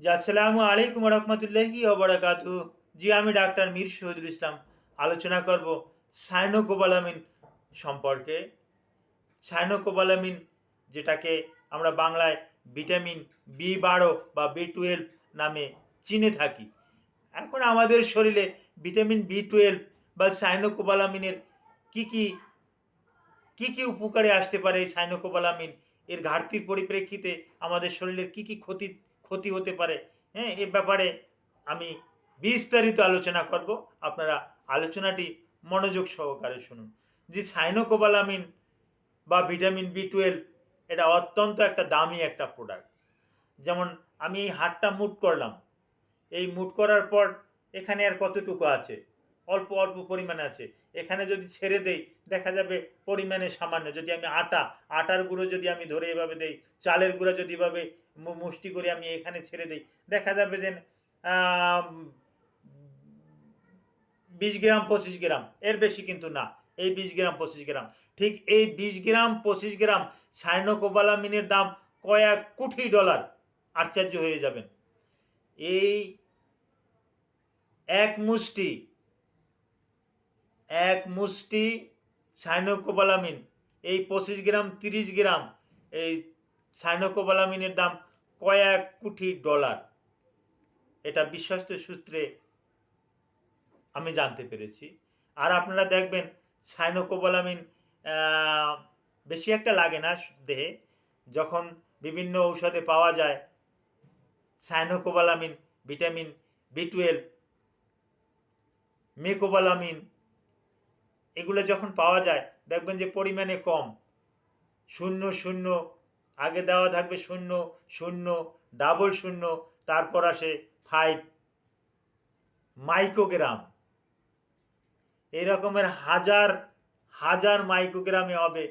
আসসালামু আলাইকুম রহমতুল্লাহি ওবরাকাতু জি, আমি ডাক্তার মীর শহীদুল ইসলাম। আলোচনা করব সাইনোকোবালামিন সম্পর্কে। সাইনোকোবালামিন যেটাকে আমরা বাংলায় ভিটামিন বি বারো বা বি টুয়েলভ নামে চিনে থাকি। এখন আমাদের শরীরে ভিটামিন বি টুয়েলভ বা সাইনোকোবালামিনের কী কী, কি কি উপকারে আসতে পারে সাইনোকোবালামিন এর ঘাটতির পরিপ্রেক্ষিতে আমাদের শরীরের কি কি ক্ষতি ক্ষতি হতে পারে। হ্যাঁ এ ব্যাপারে আমি বিস্তারিত আলোচনা করব। আপনারা আলোচনাটি মনোযোগ সহকারে শুনুন। যে সাইনোকোবালামিন বা ভিটামিন বি টুয়েলভ, এটা অত্যন্ত একটা দামি একটা প্রোডাক্ট যেমন আমি এই হাটটা মুট করলাম। এই মুট করার পর এখানে আর কতটুকু আছে? অল্প অল্প পরিমাণে আছে। এখানে যদি ছেড়ে দেই, দেখা যাবে পরিমাণে সামান্য। যদি আমি আটা, আটার গুঁড়ো যদি আমি ধরে এভাবে দেই, চালের গুঁড়ো যদি এভাবে মুষ্টি করে আমি এখানে ছেড়ে দেই, দেখা যাবে যে বিশ গ্রাম, পঁচিশ গ্রাম। এর বেশি কিন্তু না। এই বিশ গ্রাম, পঁচিশ গ্রাম। ঠিক এই বিশ গ্রাম, পঁচিশ গ্রাম সাইনোকোবালামিনের দাম কয়েক কোটি ডলার। আশ্চর্য হয়ে যাবেন। এই এক মুষ্টি এক মুষ্টি সাইনোকোবালামিন। এই পঁচিশ গ্রাম, তিরিশ গ্রাম, এই সাইনোকোবালামিনের দাম কয়েক কোটি ডলার। এটা বিশ্বস্ত সূত্রে আমি জানতে পেরেছি। আর আপনারা দেখবেন, সাইনোকোবালামিন বেশি একটা লাগে না দেহে। যখন বিভিন্ন ঔষধে পাওয়া যায়, cyanocobalamin, vitamin B twelve, mecobalamin এগুলো যখন পাওয়া যায়, দেখবেন যে পরিমাণে কম। শূন্য শূন্য, আগে দেওয়া থাকবে শূন্য শূন্য ডাবল শূন্য, তারপর আসে ফাইভ মাইক্রোগ্রাম এই রকমের হাজার হাজার মাইক্রোগ্রামে হবে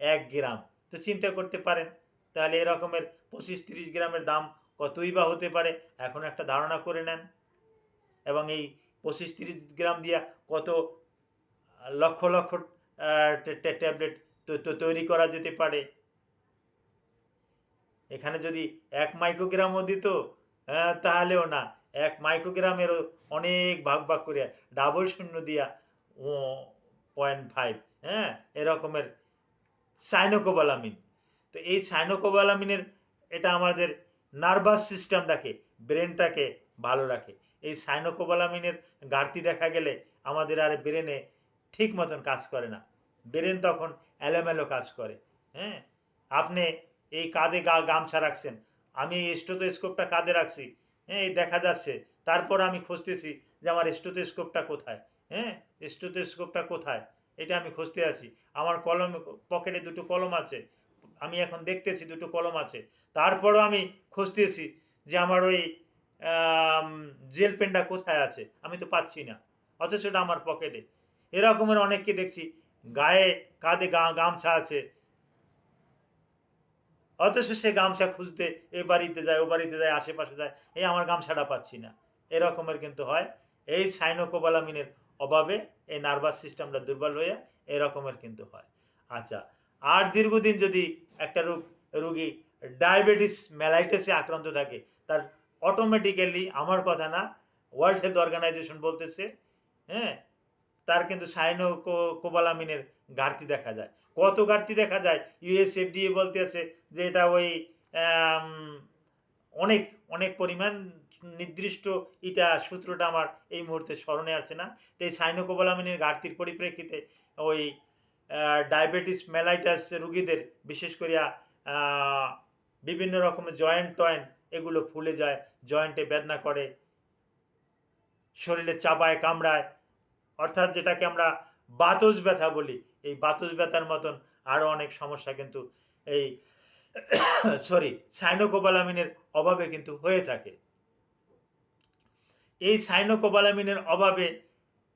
এক গ্রাম তো চিন্তা করতে পারেন, তাহলে এরকমের পঁচিশ, তিরিশ গ্রামের দাম কতই বা হতে পারে, এখন একটা ধারণা করে নেন। এবং এই পঁচিশ, তিরিশ গ্রাম দিয়া কত লক্ষ লক্ষ ট্যাবলেট তৈরি করা যেতে পারে। এখানে যদি এক মাইক্রোগ্রামও দিত তাহলেও না। এক মাইক্রোগ্রামেরও অনেক ভাগ ভাগ করে, ডাবল শূন্য দিয়া পয়েন্ট ফাইভ হ্যাঁ এরকমের সাইনোকোবালামিন। তো এই সাইনোকোবালামিনের এটা আমাদের নার্ভাস সিস্টেমটাকে ব্রেনটাকে ভালো রাখে। এই সাইনোকোবালামিনের ঘাটতি দেখা গেলে আমাদের আর ব্রেনে ঠিক মতন কাজ করে না। ব্রেন তখন এলোমেলো কাজ করে হ্যাঁ? আপনি এই কাঁধে গা গামছা রাখছেন, আমি এই স্টোথোস্কোপটা কাঁধে রাখছি হ্যাঁ? এই দেখা যাচ্ছে, তারপর আমি খুঁজতেছি যে আমার স্টোথোস্কোপটা কোথায় হ্যাঁ? স্টোথোস্কোপটা কোথায়? এটা আমি খুঁজতে আছি। আমার কলম পকেটে দুটো কলম আছে, আমি এখন দেখতেছি দুটো কলম আছে। তারপরও আমি খুঁজতেছি যে আমার ওই জেল পেনটা কোথায় আছে, আমি তো পাচ্ছি না, অথচ ওটা আমার পকেটে। এরকমের অনেককে দেখছি। গায়ে কাঁধে গা গামছা আছে। অথচ সে গামছা খুঁজতে এ বাড়িতে যায়, ও বাড়িতে যায়, আশেপাশে যায়, এই আমার গামছাটা পাচ্ছি না। এরকমের কিন্তু হয়। এই সাইনোকোবালামিনের অভাবে এই নার্ভাস সিস্টেমটা দুর্বল হয়ে এরকমের কিন্তু হয়। আচ্ছা আর দীর্ঘদিন যদি একটা রোগ রুগী ডায়াবেটিস মেলাইটাসে আক্রান্ত থাকে, তার অটোমেটিক্যালি আমার কথা না ওয়ার্ল্ড হেলথ অর্গানাইজেশন বলতেছে হ্যাঁ তার কিন্তু সাইনো কোবালামিনের ঘাটতি দেখা যায়। কত ঘাটতি দেখা যায়? ইউএসএফডিএ বলতেছে যে এটা ওই অনেক অনেক পরিমাণ নির্দিষ্ট এটা সূত্রটা আমার এই মুহূর্তে স্মরণে আসছে না। তো এই সাইনোকোবালামিনের ঘাটতির পরিপ্রেক্ষিতে ওই ডায়াবেটিস মেলাইটাস রুগীদের বিশেষ করিয়া বিভিন্ন রকমের জয়েন্ট টয়েন্ট এগুলো ফুলে যায়, জয়েন্টে বেদনা করে, শরীরে চাপায় কামড়ায় অর্থাৎ যেটাকে আমরা বাতজ ব্যথা বলি, এই বাতজ ব্যথার মতন আরও অনেক সমস্যা কিন্তু এই সরি সাইনোকোবালামিনের অভাবে কিন্তু হয়ে থাকে। এই সাইনোকোবালামিনের অভাবে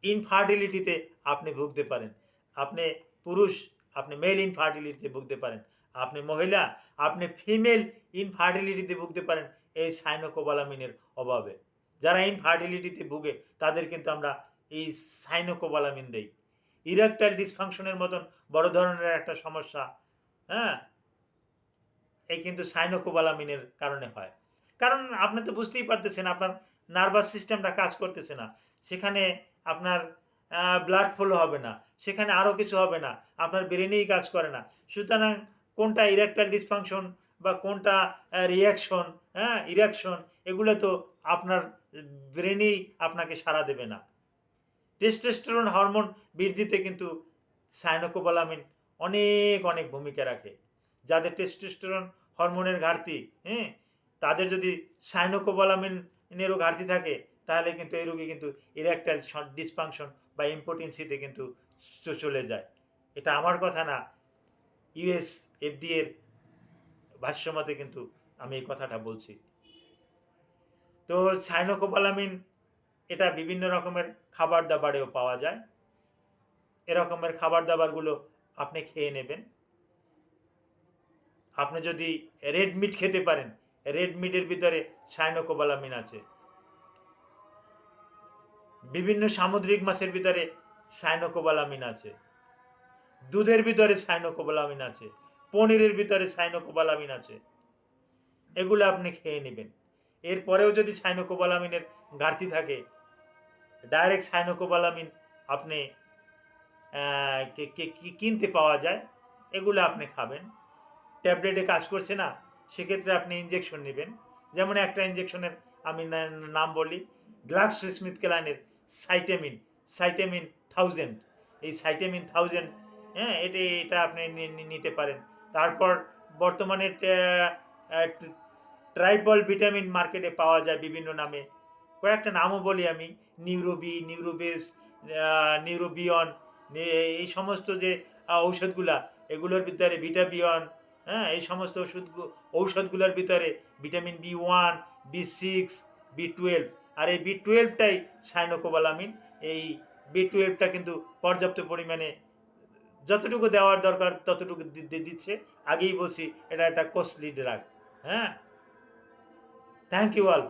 ইনফার্টিলিটিতে আপনি ভুগতে পারেন। আপনি পুরুষ, আপনি মেল ইনফার্টিলিটিতে ভুগতে পারেন। আপনি মহিলা, আপনি ফিমেল ইনফার্টিলিটিতে ভুগতে পারেন এই সাইনোকোবালামিনের অভাবে। যারা ইনফার্টিলিটিতে ভুগে, তাদের কিন্তু আমরা এই সাইনোকোবালামিন দেই। ইরেকটাইল ডিসফাংশনের মতন বড় ধরনের একটা সমস্যা হ্যাঁ? এই কিন্তু সাইনোকোবালামিনের কারণে হয়। কারণ আপনি তো বুঝতেই পারতেছেন, আপনার নার্ভাস সিস্টেমটা কাজ করতেছে না। সেখানে আপনার ব্লাড ফ্লো হবে না। সেখানে আরও কিছু হবে না। আপনার ব্রেনেই কাজ করে না। সুতরাং কোনটা ইরেকটাইল ডিসফাংশন বা কোনটা রিয়াকশন হ্যাঁ? ইরাকশন, এগুলো তো আপনার ব্রেনেই আপনাকে সাড়া দেবে না। টেস্টোস্টেরন হরমোন বৃদ্ধিতে কিন্তু সাইনোকোবালামিন অনেক অনেক ভূমিকা রাখে। যাদের টেস্টোস্টেরন হরমোনের ঘাটতি হ্যাঁ তাদের যদি সাইনোকোবালামিনেরও ঘাটতি থাকে, তাহলে কিন্তু এই রোগী কিন্তু ইরেকটাইল ডিসফাংশন বা ইম্পোটেন্সিতে কিন্তু চলে যায়। এটা আমার কথা না ইউএস এফডিএর ভাষ্যমতে কিন্তু আমি এই কথাটা বলছি। তো সাইনোকোবালামিন এটা বিভিন্ন রকমের খাবার দাবারেও পাওয়া যায়। এরকমের খাবার দাবারগুলো আপনি খেয়ে নেবেন। আপনি যদি রেড মিট খেতে পারেন রেড মিটের ভিতরে সাইনোকোবালামিন আছে। বিভিন্ন সামুদ্রিক মাছের ভিতরে সাইনোকোবালামিন আছে। দুধের ভিতরে সাইনোকোবালামিন আছে। পনিরের ভিতরে সাইনোকোবালামিন আছে। এগুলো আপনি খেয়ে নেবেন। এরপরেও যদি সাইনোকোবালামিনের ঘাটতি থাকে ডাইরেক্ট সাইনোকোবালামিন আপনি কিনতে পাওয়া যায়, এগুলো আপনি খাবেন। ট্যাবলেটে কাজ করছে না, সেক্ষেত্রে আপনি ইঞ্জেকশন নেবেন। যেমন একটা ইঞ্জেকশনের আমি নাম বলি গ্লাক্স স্মিথ ক্লাইনের সাইটেমিন সাইটেমিন থাউজেন্ড এই সাইটেমিন থাউজেন্ড হ্যাঁ এটা এটা আপনি নিতে পারেন। তারপর বর্তমানে ট্রাইবল ভিটামিন মার্কেটে পাওয়া যায় বিভিন্ন নামে। কয়েকটা নামও বলি আমি, নিউরোবি, নিউরোবেস নিউরোবিয়ন এই সমস্ত যে ঔষধগুলা, এগুলোর ভিতরে ভিটাবিয়ন হ্যাঁ এই সমস্ত ওষুধ ঔষধগুলোর ভিতরে vitamin B one, B six, B twelve, আর এই বি টুয়েলভটাই সাইনোকোবালামিন, এই বি টুয়েলভটা কিন্তু পর্যাপ্ত পরিমাণে যতটুকু দেওয়ার দরকার ততটুকু দিচ্ছে। আগেই বলছি, এটা একটা কস্টলি ড্রাগ হ্যাঁ? Thank you all